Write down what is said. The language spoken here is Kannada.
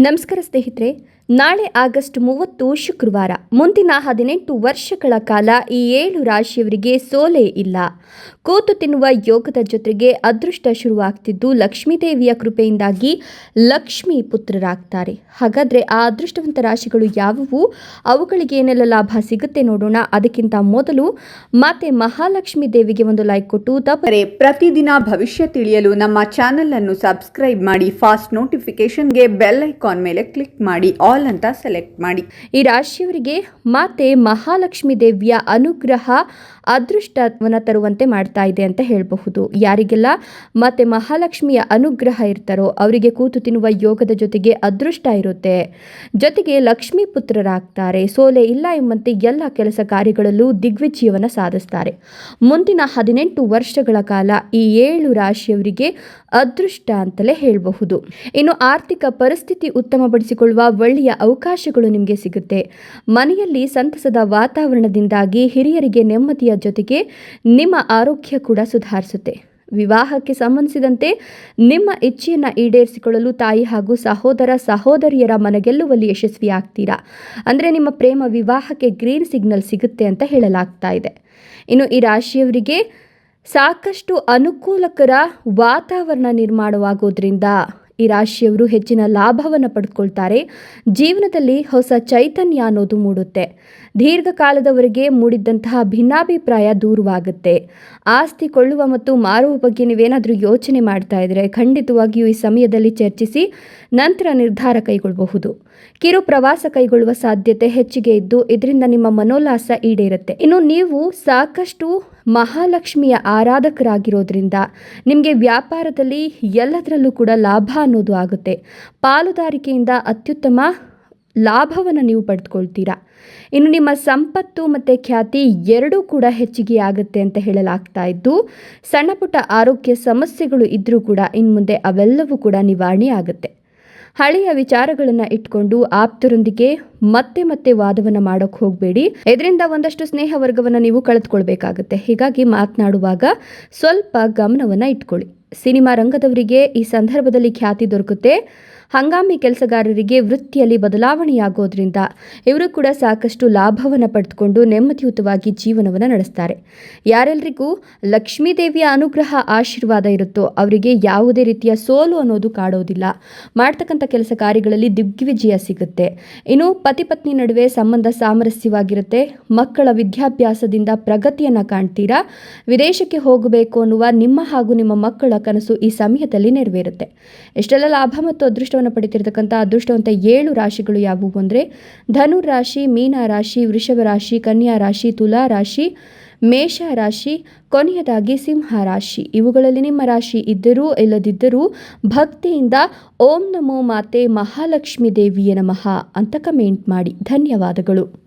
ನಮಸ್ಕಾರ ಸ್ನೇಹಿತರೆ ನಾಳೆ ಆಗಸ್ಟ್ ಮೂವತ್ತು, ಶುಕ್ರವಾರ. ಮುಂದಿನ ಹದಿನೆಂಟು ವರ್ಷಗಳ ಕಾಲ ಈ ಏಳು ರಾಶಿಯವರಿಗೆ ಸೋಲೆ ಇಲ್ಲ. ಕೂತು ತಿನ್ನುವ ಯೋಗದ ಜೊತೆಗೆ ಅದೃಷ್ಟ ಶುರುವಾಗ್ತಿದ್ದು ಲಕ್ಷ್ಮೀದೇವಿಯ ಕೃಪೆಯಿಂದಾಗಿ ಲಕ್ಷ್ಮೀ ಪುತ್ರರಾಗ್ತಾರೆ. ಹಾಗಾದರೆ ಆ ಅದೃಷ್ಟವಂತ ರಾಶಿಗಳು ಯಾವುವು? ಅವುಗಳಿಗೆ ಏನೆಲ್ಲ ಲಾಭ ಸಿಗುತ್ತೆ ನೋಡೋಣ. ಅದಕ್ಕಿಂತ ಮೊದಲು ಮತ್ತೆ ಮಹಾಲಕ್ಷ್ಮೀ ದೇವಿಗೆ ಒಂದು ಲೈಕ್ ಕೊಟ್ಟು ತಪ್ಪರೆ ಪ್ರತಿದಿನ ಭವಿಷ್ಯ ತಿಳಿಯಲು ನಮ್ಮ ಚಾನೆಲ್ ಅನ್ನು ಸಬ್ಸ್ಕ್ರೈಬ್ ಮಾಡಿ ಫಾಸ್ಟ್ ನೋಟಿಫಿಕೇಶನ್ಗೆ ಬೆಲ್ ಐಕಾನ್ ಮೇಲೆ ಕ್ಲಿಕ್ ಮಾಡಿ ಆಲ್ ಅಂತ ಸೆಲೆಕ್ಟ್ ಮಾಡಿ. ಈ ರಾಶಿಯವರಿಗೆ ಮಾತೆ ಮಹಾಲಕ್ಷ್ಮಿ ದೇವಿಯ ಅನುಗ್ರಹ ಅದೃಷ್ಟವನ್ನು ತರುವಂತೆ ಮಾಡ್ತಾ ಇದೆ ಅಂತ ಹೇಳಬಹುದು. ಯಾರಿಗೆಲ್ಲ ಮತ್ತೆ ಮಹಾಲಕ್ಷ್ಮಿಯ ಅನುಗ್ರಹ ಇರ್ತಾರೋ ಅವರಿಗೆ ಕೂತು ತಿನ್ನುವ ಯೋಗದ ಜೊತೆಗೆ ಅದೃಷ್ಟ ಇರುತ್ತೆ. ಜೊತೆಗೆ ಲಕ್ಷ್ಮೀ ಪುತ್ರರಾಗ್ತಾರೆ. ಸೋಲೆ ಇಲ್ಲ ಎಂಬಂತೆ ಎಲ್ಲ ಕೆಲಸ ಕಾರ್ಯಗಳಲ್ಲೂ ದಿಗ್ವಿಜಯವನ್ನು ಸಾಧಿಸ್ತಾರೆ. ಮುಂದಿನ ಹದಿನೆಂಟು ವರ್ಷಗಳ ಕಾಲ ಈ ಏಳು ರಾಶಿಯವರಿಗೆ ಅದೃಷ್ಟ ಅಂತಲೇ ಹೇಳಬಹುದು. ಇನ್ನು ಆರ್ಥಿಕ ಪರಿಸ್ಥಿತಿ ಉತ್ತಮಪಡಿಸಿಕೊಳ್ಳುವ ಒಳ್ಳೆಯ ಅವಕಾಶಗಳು ನಿಮಗೆ ಸಿಗುತ್ತೆ. ಮನೆಯಲ್ಲಿ ಸಂತಸದ ವಾತಾವರಣದಿಂದಾಗಿ ಹಿರಿಯರಿಗೆ ನೆಮ್ಮದಿಯ ಜೊತೆಗೆ ನಿಮ್ಮ ಆರೋಗ್ಯ ಕೂಡ ಸುಧಾರಿಸುತ್ತೆ. ವಿವಾಹಕ್ಕೆ ಸಂಬಂಧಿಸಿದಂತೆ ನಿಮ್ಮ ಇಚ್ಛೆಯನ್ನು ಈಡೇರಿಸಿಕೊಳ್ಳಲು ತಾಯಿ ಹಾಗೂ ಸಹೋದರ ಸಹೋದರಿಯರ ಮನಗೆಲ್ಲುವಲ್ಲಿ ಯಶಸ್ವಿಯಾಗ್ತೀರಾ? ಅಂದರೆ ನಿಮ್ಮ ಪ್ರೇಮ ವಿವಾಹಕ್ಕೆ ಗ್ರೀನ್ ಸಿಗ್ನಲ್ ಸಿಗುತ್ತೆ ಅಂತ ಹೇಳಲಾಗ್ತಾ ಇದೆ. ಇನ್ನು ಈ ರಾಶಿಯವರಿಗೆ ಸಾಕಷ್ಟು ಅನುಕೂಲಕರ ವಾತಾವರಣ ನಿರ್ಮಾಣವಾಗೋದ್ರಿಂದ ಈ ರಾಶಿಯವರು ಹೆಚ್ಚಿನ ಲಾಭವನ್ನು ಪಡ್ಕೊಳ್ತಾರೆ. ಜೀವನದಲ್ಲಿ ಹೊಸ ಚೈತನ್ಯ ಅನ್ನೋದು ಮೂಡುತ್ತೆ. ದೀರ್ಘಕಾಲದವರೆಗೆ ಮೂಡಿದ್ದಂತಹ ಭಿನ್ನಾಭಿಪ್ರಾಯ ದೂರವಾಗುತ್ತೆ. ಆಸ್ತಿ ಕೊಳ್ಳುವ ಮತ್ತು ಮಾರುವ ಬಗ್ಗೆ ನೀವೇನಾದರೂ ಯೋಚನೆ ಮಾಡ್ತಾ ಇದ್ದರೆ ಖಂಡಿತವಾಗಿಯೂ ಈ ಸಮಯದಲ್ಲಿ ಚರ್ಚಿಸಿ ನಂತರ ನಿರ್ಧಾರ ಕೈಗೊಳ್ಳಬಹುದು ಕಿರು ಪ್ರವಾಸ ಕೈಗೊಳ್ಳುವ ಸಾಧ್ಯತೆ ಹೆಚ್ಚಿಗೆ ಇದ್ದು ಇದರಿಂದ ನಿಮ್ಮ ಮನೋಲ್ಲಾಸ ಈಡೇರುತ್ತೆ. ಇನ್ನು ನೀವು ಸಾಕಷ್ಟು ಮಹಾಲಕ್ಷ್ಮಿಯ ಆರಾಧಕರಾಗಿರೋದ್ರಿಂದ ನಿಮಗೆ ವ್ಯಾಪಾರದಲ್ಲಿ ಎಲ್ಲದರಲ್ಲೂ ಕೂಡ ಲಾಭ ಅನ್ನೋದು ಆಗುತ್ತೆ. ಪಾಲುದಾರಿಕೆಯಿಂದ ಅತ್ಯುತ್ತಮ ಲಾಭವನ್ನು ನೀವು ಪಡೆದುಕೊಳ್ತೀರಾ ಇನ್ನು ನಿಮ್ಮ ಸಂಪತ್ತು ಮತ್ತು ಖ್ಯಾತಿ ಎರಡೂ ಕೂಡ ಹೆಚ್ಚಿಗೆ ಆಗುತ್ತೆ ಅಂತ ಹೇಳಲಾಗ್ತಾ ಇದ್ದು ಸಣ್ಣ ಆರೋಗ್ಯ ಸಮಸ್ಯೆಗಳು ಇದ್ದರೂ ಕೂಡ ಇನ್ನು ಮುಂದೆ ಅವೆಲ್ಲವೂ ಕೂಡ ನಿವಾರಣೆ ಆಗುತ್ತೆ. ಹಳೆಯ ವಿಚಾರಗಳನ್ನು ಇಟ್ಕೊಂಡು ಆಪ್ತರೊಂದಿಗೆ ಮತ್ತೆ ಮತ್ತೆ ವಾದವನ್ನು ಮಾಡೋಕೆ ಹೋಗಬೇಡಿ. ಇದರಿಂದ ಒಂದಷ್ಟು ಸ್ನೇಹ ವರ್ಗವನ್ನು ನೀವು ಕಳೆದುಕೊಳ್ಬೇಕಾಗುತ್ತೆ. ಹೀಗಾಗಿ ಮಾತನಾಡುವಾಗ ಸ್ವಲ್ಪ ಗಮನವನ್ನು ಇಟ್ಕೊಳ್ಳಿ. ಸಿನಿಮಾ ರಂಗದವರಿಗೆ ಈ ಸಂದರ್ಭದಲ್ಲಿ ಖ್ಯಾತಿ ದೊರಕುತ್ತೆ. ಹಂಗಾಮಿ ಕೆಲಸಗಾರರಿಗೆ ವೃತ್ತಿಯಲ್ಲಿ ಬದಲಾವಣೆಯಾಗೋದ್ರಿಂದ ಇವರು ಕೂಡ ಸಾಕಷ್ಟು ಲಾಭವನ್ನು ಪಡೆದುಕೊಂಡು ನೆಮ್ಮದಿಯುತವಾಗಿ ಜೀವನವನ್ನು ನಡೆಸ್ತಾರೆ. ಯಾರೆಲ್ಲರಿಗೂ ಲಕ್ಷ್ಮೀದೇವಿಯ ಅನುಗ್ರಹ ಆಶೀರ್ವಾದ ಇರುತ್ತೋ ಅವರಿಗೆ ಯಾವುದೇ ರೀತಿಯ ಸೋಲು ಅನ್ನೋದು ಕಾಡೋದಿಲ್ಲ. ಮಾಡ್ತಕ್ಕಂಥ ಕೆಲಸ ಕಾರ್ಯಗಳಲ್ಲಿ ದಿಗ್ವಿಜಯ ಸಿಗುತ್ತೆ. ಇನ್ನು ಪತಿ ಪತ್ನಿ ನಡುವೆ ಸಂಬಂಧ ಸಾಮರಸ್ಯವಾಗಿರುತ್ತೆ. ಮಕ್ಕಳ ವಿದ್ಯಾಭ್ಯಾಸದಿಂದ ಪ್ರಗತಿಯನ್ನು ಕಾಣ್ತೀರಾ? ವಿದೇಶಕ್ಕೆ ಹೋಗಬೇಕು ಅನ್ನುವ ನಿಮ್ಮ ಹಾಗೂ ನಿಮ್ಮ ಮಕ್ಕಳ ಕನಸು ಈ ಸಮಯದಲ್ಲಿ ನೆರವೇರುತ್ತೆ. ಎಷ್ಟೆಲ್ಲ ಲಾಭ ಮತ್ತು ಅದೃಷ್ಟವನ್ನು ಪಡಿತಿರ್ತಕ್ಕಂಥ ಅದೃಷ್ಟವಂತ ಏಳು ರಾಶಿಗಳು ಯಾವುವು ಅಂದರೆ ಧನು ರಾಶಿ, ಮೀನ ರಾಶಿ, ವೃಷಭ ರಾಶಿ, ಕನ್ಯಾ ರಾಶಿ, ತುಲಾ ರಾಶಿ, ಮೇಷ ರಾಶಿ, ಕೊನೆಯದಾಗಿ ಸಿಂಹ ರಾಶಿ. ಇವುಗಳಲ್ಲಿ ನಿಮ್ಮ ರಾಶಿ ಇದ್ದರೂ ಇಲ್ಲದಿದ್ದರೂ ಭಕ್ತಿಯಿಂದ ಓಂ ನಮೋ ಮಾತೆ ಮಹಾಲಕ್ಷ್ಮಿ ದೇವಿಯ ನಮಃ ಅಂತ ಕಮೆಂಟ್ ಮಾಡಿ. ಧನ್ಯವಾದಗಳು.